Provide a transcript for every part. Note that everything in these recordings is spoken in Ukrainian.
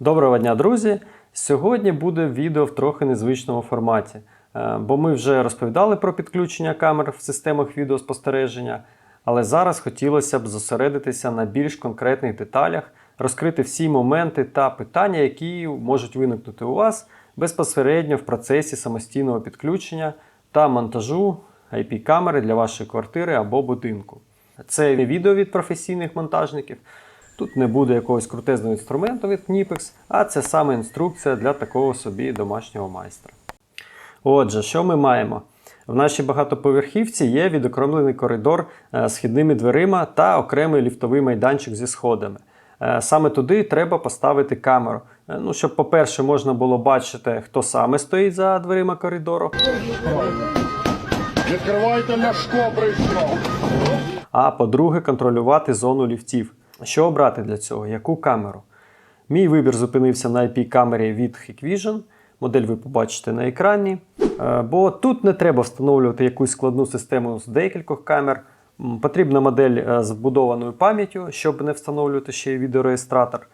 Доброго дня, друзі! Сьогодні буде відео в трохи незвичному форматі, Е, бо ми вже розповідали про підключення камер в системах відеоспостереження, але зараз хотілося б зосередитися на більш конкретних деталях, розкрити всі моменти та питання, які можуть виникнути у вас безпосередньо в процесі самостійного підключення та монтажу IP-камери для вашої квартири або будинку. Це відео від професійних монтажників. Тут не буде якогось крутезного інструменту від Knipex, а це саме інструкція для такого собі домашнього майстра. Отже, що ми маємо? В нашій багатоповерхівці є відокремлений коридор е, з східними дверима та окремий ліфтовий майданчик зі сходами. Е, Саме туди треба поставити камеру. Е, Ну, щоб, по-перше, можна було бачити, хто саме стоїть за дверима коридору. Відкривайте Ляшко прийшов. А по-друге, контролювати зону ліфтів. Що обрати для цього? Яку камеру? Мій вибір зупинився на IP-камері від Hikvision. Модель ви побачите на екрані. Е, Бо тут не треба встановлювати якусь складну систему з декількох камер. Потрібна модель е, з вбудованою пам'яттю, щоб не встановлювати ще й відеореєстратор.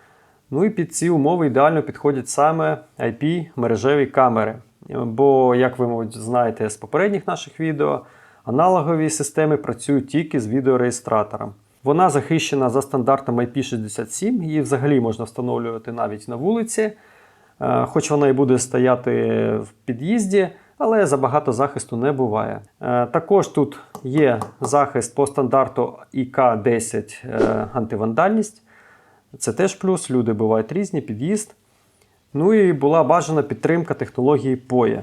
Ну і під ці умови ідеально підходять саме IP-мережеві камери. Е, Бо, як ви, мабуть, знаєте з попередніх наших відео, аналогові системи працюють тільки з відеореєстратором. Вона захищена за стандартом IP67, її взагалі можна встановлювати навіть на вулиці, Е, хоч вона і буде стояти в під'їзді, але забагато захисту не буває. Е, Також тут є захист по стандарту ІК-10 е, антивандальність. Це теж плюс, люди бувають різні, під'їзд. Ну і була бажана підтримка технології POE.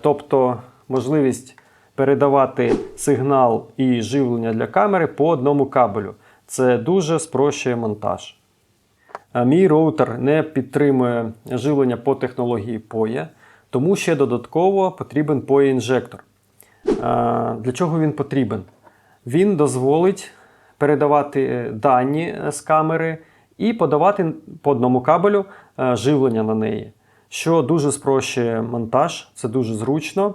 Тобто можливість передавати сигнал і живлення для камери по одному кабелю. Це дуже спрощує монтаж. Мій роутер не підтримує живлення по технології POE, тому ще додатково потрібен POE-інжектор. Для чого він потрібен? Він дозволить передавати е, дані е, з камери і подавати по одному кабелю е, живлення на неї, що дуже спрощує монтаж, це дуже зручно.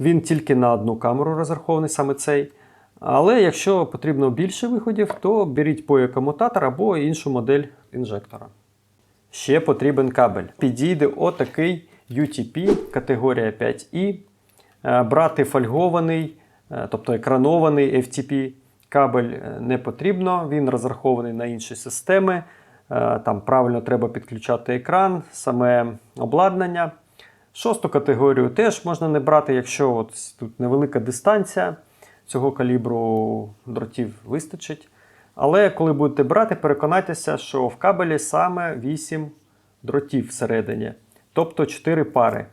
Він тільки на одну камеру розрахований, саме цей. Але якщо потрібно більше виходів, то беріть POE-комутатор або іншу модель інжектора. Ще потрібен кабель. Підійде отакий UTP категорія 5i. Е, Брати фольгований, е, тобто екранований FTP кабель е, не потрібно, він розрахований на інші системи. Там правильно треба підключати екран, саме обладнання. Шосту категорію теж можна не брати, якщо от тут невелика дистанція цього калібру дротів вистачить. Але коли будете брати, переконайтеся, що в кабелі саме 8 дротів всередині, тобто 4 пари.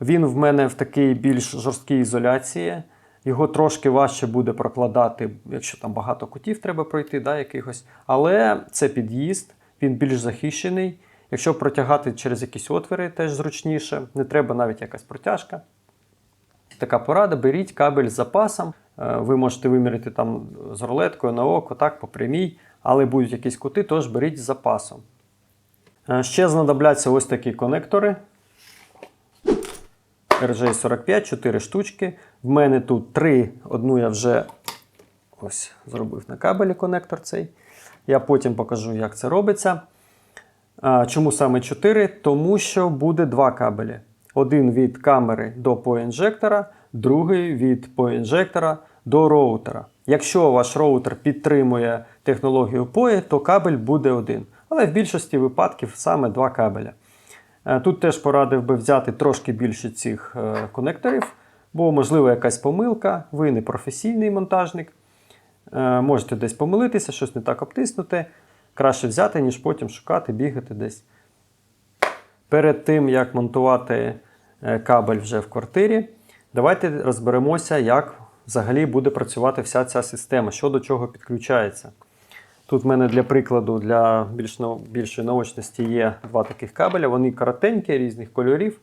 Він в мене в такій більш жорсткій ізоляції. Його трошки важче буде прокладати, якщо там багато кутів треба пройти, да, якихось. Але це під'їзд, він більш захищений. Якщо протягати через якісь отвори, теж зручніше, не треба навіть якась протяжка. Така порада: беріть кабель з запасом. Е, Ви можете виміряти там з рулеткою на око, так, по прямій, але будуть якісь кути, тож беріть з запасом. Е, Ще знадобляться ось такі конектори. RJ45, 4 штучки. В мене тут 3, одну я вже ось зробив на кабелі конектор цей. Я потім покажу, як це робиться. Чому саме 4? Тому що буде два кабелі. Один від камери до POE-інжектора, другий від POE-інжектора до роутера. Якщо ваш роутер підтримує технологію POE, то кабель буде один. Але в більшості випадків саме два кабеля. Е, Тут теж порадив би взяти трошки більше цих е, конекторів, бо, можливо, якась помилка, ви не професійний монтажник. Е, Можете десь помилитися, щось не так обтиснути. Краще взяти, ніж потім шукати, бігати десь. Перед тим, як монтувати е, кабель вже в квартирі, давайте розберемося, як взагалі буде працювати вся ця система, що до чого підключається. Тут в мене для прикладу, для більш, більшої наочності є два таких кабеля, вони коротенькі, різних кольорів.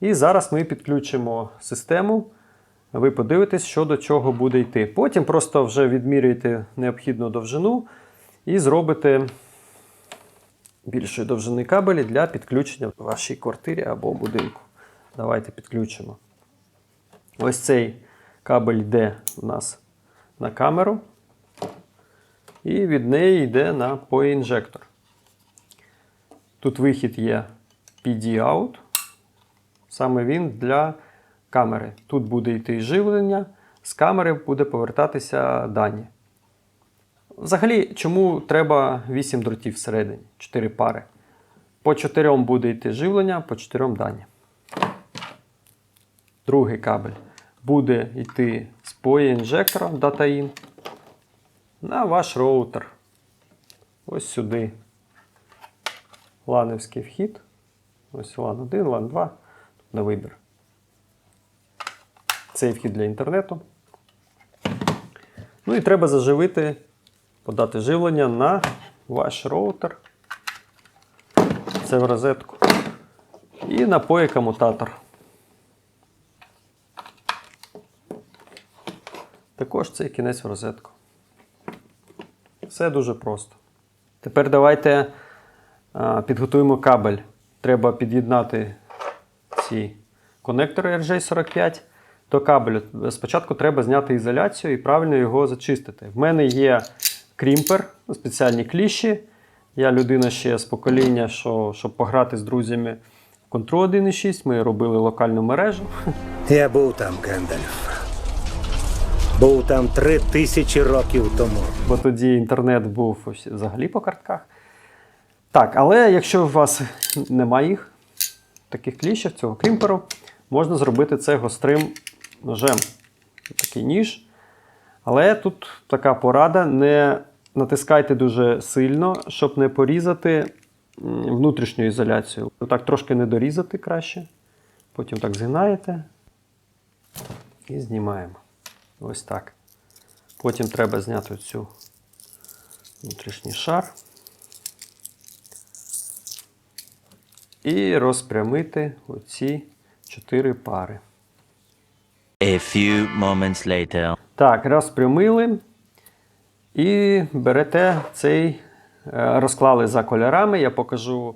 І зараз ми підключимо систему. Ви подивитесь, що до чого буде йти. Потім просто вже відмірюєте необхідну довжину і зробите більшої довжини кабелі для підключення в вашій квартирі або будинку. Давайте підключимо. Ось цей кабель йде у нас на камеру. І від неї йде на POE-інжектор. Тут вихід є PD-out. Саме він для камери. Тут буде йти живлення, з камери буде повертатися дані. Взагалі, чому треба 8 дротів всередині, 4 пари? По 4 буде йти живлення, по 4 дані. Другий кабель буде йти з POE-інжектора DataIn на ваш роутер. Ось сюди. Ланівський вхід. Ось LAN 1, LAN 2. Тут на вибір. Цей вхід для інтернету. Ну і треба заживити, подати живлення на ваш роутер. Це в розетку. І на POE комутатор. Також цей кінець в розетку. Все дуже просто. Тепер давайте а, підготуємо кабель. Треба під'єднати ці конектори RJ45 до кабелю. Спочатку треба зняти ізоляцію і правильно його зачистити. В мене є крімпер, спеціальні кліщі. Я людина ще з покоління, що, щоб пограти з друзями в Control 1.6, ми робили локальну мережу. Я був там, Гендальф. Був там три тисячі років тому. бо тоді інтернет був взагалі по картках. Так, але якщо у вас немає їх, таких кліщів, цього крімперу, можна зробити це гострим ножем. Такий ніж. Але тут така порада: не натискайте дуже сильно, щоб не порізати внутрішню ізоляцію. Так трошки не дорізати краще. Потім так згинаєте і знімаємо. Ось так. Потім треба зняти цю внутрішній шар і розпрямити оці чотири пари. A few moments later. Так, розпрямили і берете цей, е, розклали за кольорами. Я покажу,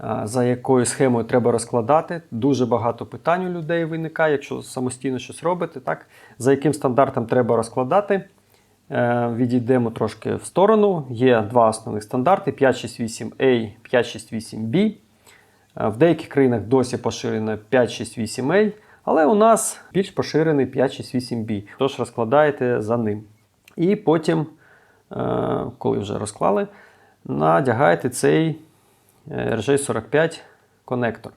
е, за якою схемою треба розкладати. Дуже багато питань у людей виникає, якщо самостійно щось робите. Так? За яким стандартом треба розкладати. Е, Відійдемо трошки в сторону. Є два основних стандарти: 568A, 568B. Е, В деяких країнах досі поширено 568A, але у нас більш поширений 568B. Тож розкладаєте за ним. І потім, е, коли вже розклали, надягаєте цей е, RJ45 конектор.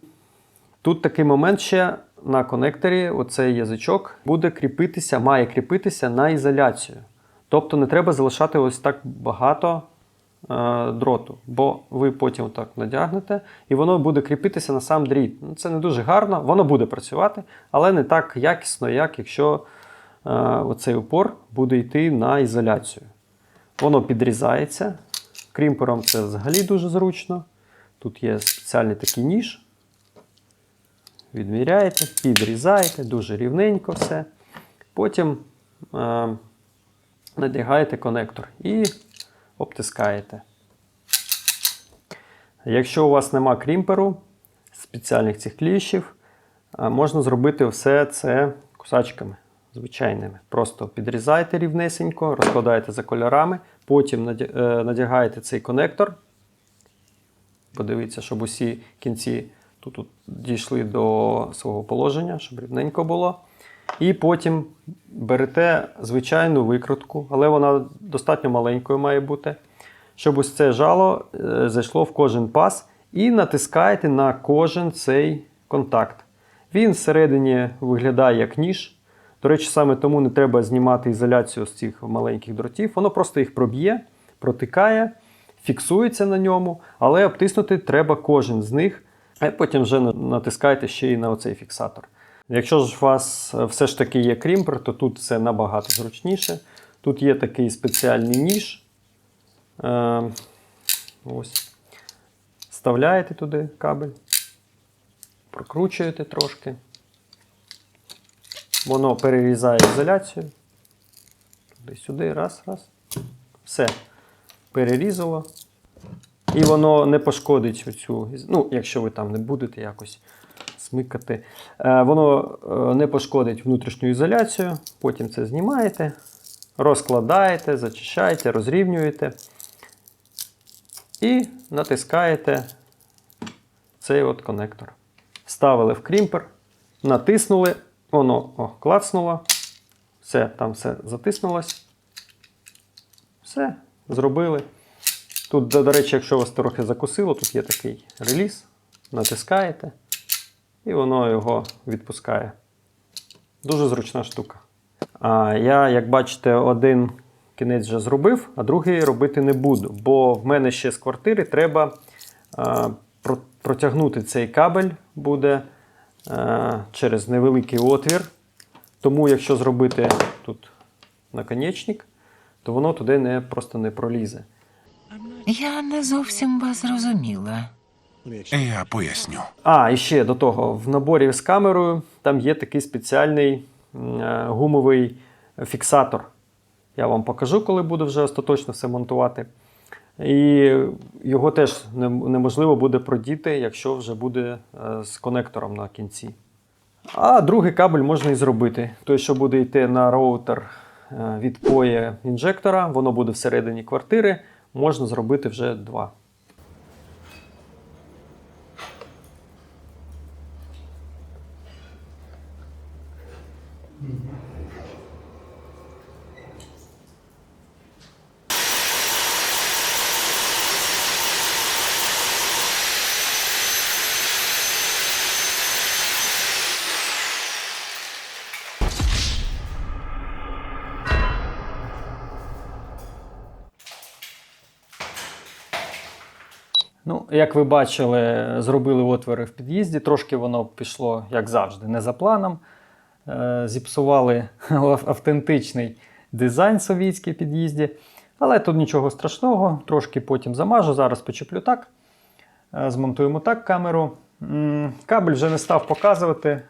Тут такий момент ще на конекторі, оцей язичок буде кріпитися, має кріпитися на ізоляцію. Тобто не треба залишати ось так багато е, дроту, бо ви потім так надягнете, і воно буде кріпитися на сам дріт. Ну, Це не дуже гарно, воно буде працювати, але не так якісно, як якщо е, оцей упор буде йти на ізоляцію. Воно підрізається. Крімпером це взагалі дуже зручно. Тут є спеціальний такий ніж. Відміряєте, підрізаєте, дуже рівненько все. Потім е, надягаєте конектор і обтискаєте. Якщо у вас нема крімперу, спеціальних цих кліщів, е, можна зробити все це кусачками звичайними. Просто підрізаєте рівнесенько, розкладаєте за кольорами, потім е, надягаєте цей конектор. Подивіться, щоб усі кінці тут, тут дійшли до свого положення, щоб рівненько було. І потім берете звичайну викрутку, але вона достатньо маленькою має бути, щоб ось це жало е, зайшло в кожен пас і натискаєте на кожен цей контакт. Він всередині виглядає як ніж. До речі, саме тому не треба знімати ізоляцію з цих маленьких дротів. Воно просто їх проб'є, протикає, фіксується на ньому, але обтиснути треба кожен з них, а потім вже натискаєте ще й на оцей фіксатор. Якщо ж у вас е, все ж таки є крімпер, то тут це набагато зручніше. Тут є такий спеціальний ніж. Е, ось. Вставляєте туди кабель, прокручуєте трошки. Воно перерізає ізоляцію. Туди-сюди, раз, раз. Все. Перерізало. І воно не пошкодить оцю, ну, якщо ви там не будете якось смикати. Е, Воно е, не пошкодить внутрішню ізоляцію. Потім це знімаєте, розкладаєте, зачищаєте, розрівнюєте. І натискаєте цей от конектор. Ставили в крімпер, натиснули, воно о, клацнуло. Все, там все затиснулось. Все, зробили. Тут, до речі, якщо вас трохи закусило, тут є такий реліз. Натискаєте, і воно його відпускає. Дуже зручна штука. А я, як бачите, один кінець вже зробив, а другий робити не буду. Бо в мене ще з квартири треба а, про- протягнути цей кабель буде а, через невеликий отвір. Тому, якщо зробити тут наконечник, то воно туди не, просто не пролізе. Я не зовсім вас зрозуміла. Я поясню. А, і ще до того, в наборі з камерою там є такий спеціальний е, гумовий фіксатор. Я вам покажу, коли буду вже остаточно все монтувати. І його теж неможливо буде продіти, якщо вже буде е, з конектором на кінці. А другий кабель можна і зробити. Той, що буде йти на роутер е, від POE інжектора, воно буде всередині квартири, можна зробити вже два. Як ви бачили, зробили отвори в під'їзді. Трошки воно пішло, як завжди, не за планом. Е, Зіпсували автентичний дизайн совітський під'їзді. Але тут нічого страшного, трошки потім замажу. Зараз почеплю так. Е, Змонтуємо так камеру. Кабель вже не став показувати.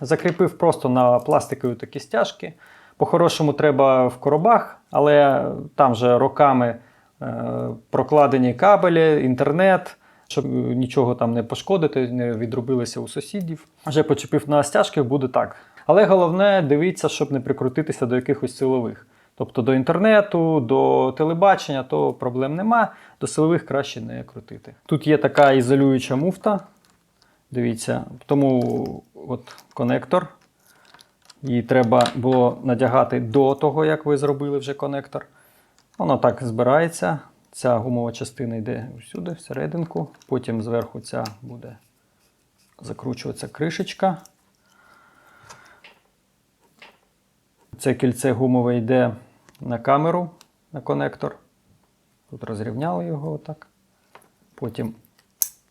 Закріпив просто на пластикові такі стяжки. По-хорошому треба в коробах, але там вже роками е, прокладені кабелі, інтернет, щоб нічого там не пошкодити, не відробилося у сусідів. Вже почепив на стяжки, буде так. Але головне дивіться, щоб не прикрутитися до якихось силових. Тобто до інтернету, до телебачення, то проблем нема. До силових краще не крутити. Тут є така ізолююча муфта. Дивіться, тому от конектор. Її треба було надягати до того, як ви зробили вже конектор. Воно так збирається. Ця гумова частина йде всюди, всерединку. Потім зверху ця буде закручуватися кришечка. Це кільце гумове йде на камеру, на конектор. Тут розрівняли його отак. Потім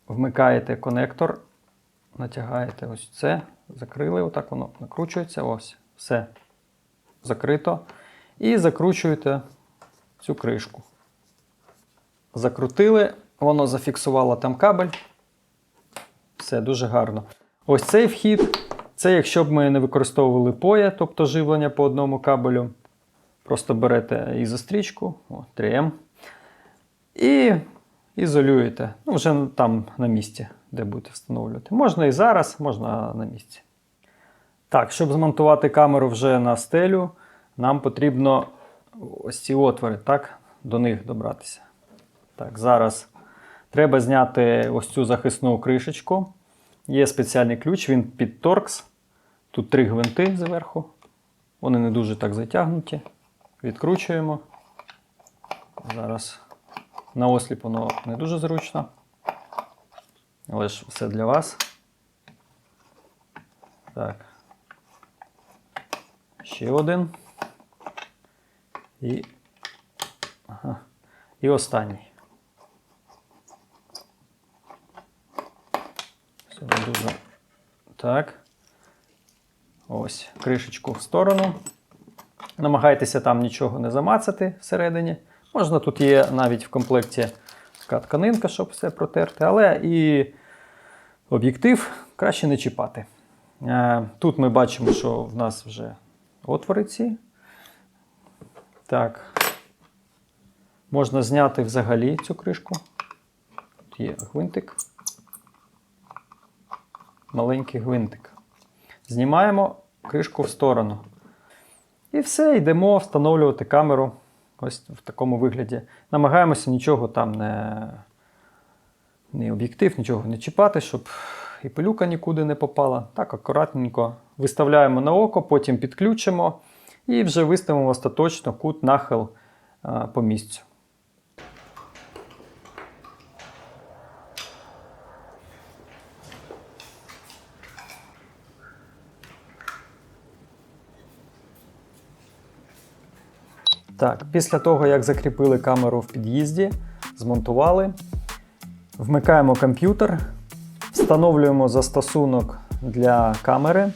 вмикаєте конектор, натягаєте ось це, закрили, отак воно накручується. Ось, все закрито. І закручуєте цю кришку. Закрутили, воно зафіксувало там кабель. Все дуже гарно. Ось цей вхід. Це якщо б ми не використовували поє, тобто живлення по одному кабелю. Просто берете ізострічку, о, 3М, і ізолюєте. Ну, вже там на місці, де будете встановлювати. Можна і зараз, можна на місці. Так, щоб змонтувати камеру вже на стелю, нам потрібно ось ці отвори, так, до них добратися. Так, зараз треба зняти ось цю захисну кришечку. Є спеціальний ключ, він під торкс. Тут три гвинти зверху. Вони не дуже так затягнуті. Відкручуємо. Зараз на осліп воно не дуже зручно. Але ж все для вас. Так. Ще один. І. Ага. І останній. Все дуже. Так. Ось, кришечку в сторону. Намагайтеся там нічого не замацати всередині. Можна, тут є навіть в комплекті така тканинка, щоб все протерти, але і об'єктив краще не чіпати. Е, Тут ми бачимо, що в нас вже отвори ці. Так. Можна зняти взагалі цю кришку. Тут є гвинтик. Маленький гвинтик. Знімаємо кришку в сторону. І все, йдемо встановлювати камеру ось в такому вигляді. Намагаємося нічого там не ні об'єктив, нічого не чіпати, щоб і пилюка нікуди не попала. Так, акуратненько виставляємо на око, потім підключимо і вже виставимо остаточно кут нахил по місцю. Так, після того, як закріпили камеру в під'їзді, змонтували, вмикаємо комп'ютер, встановлюємо застосунок для камери.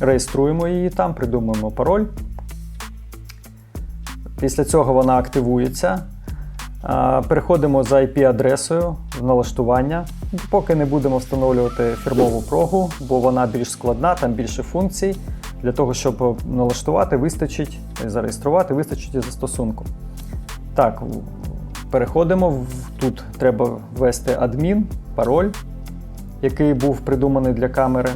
Реєструємо її там, придумуємо пароль. Після цього вона активується. Переходимо за IP-адресою в налаштування. Поки не будемо встановлювати фірмову прогу, бо вона більш складна, там більше функцій. Для того, щоб налаштувати, вистачить, зареєструвати, вистачить і застосунку. Так, переходимо. Тут треба ввести адмін, пароль, який був придуманий для камери.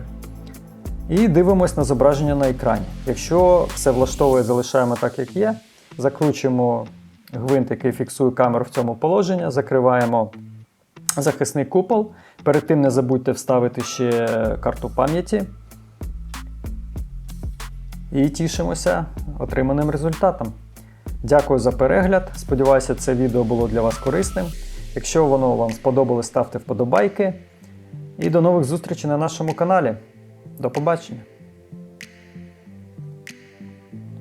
І дивимось на зображення на екрані. Якщо все влаштовує, залишаємо так, як є. Закручуємо гвинт, який фіксує камеру в цьому положенні, закриваємо захисний купол. Перед тим не забудьте вставити ще карту пам'яті. І тішимося отриманим результатом. Дякую за перегляд. Сподіваюся, це відео було для вас корисним. Якщо воно вам сподобалось, ставте вподобайки. І до нових зустрічей на нашому каналі. До побачення!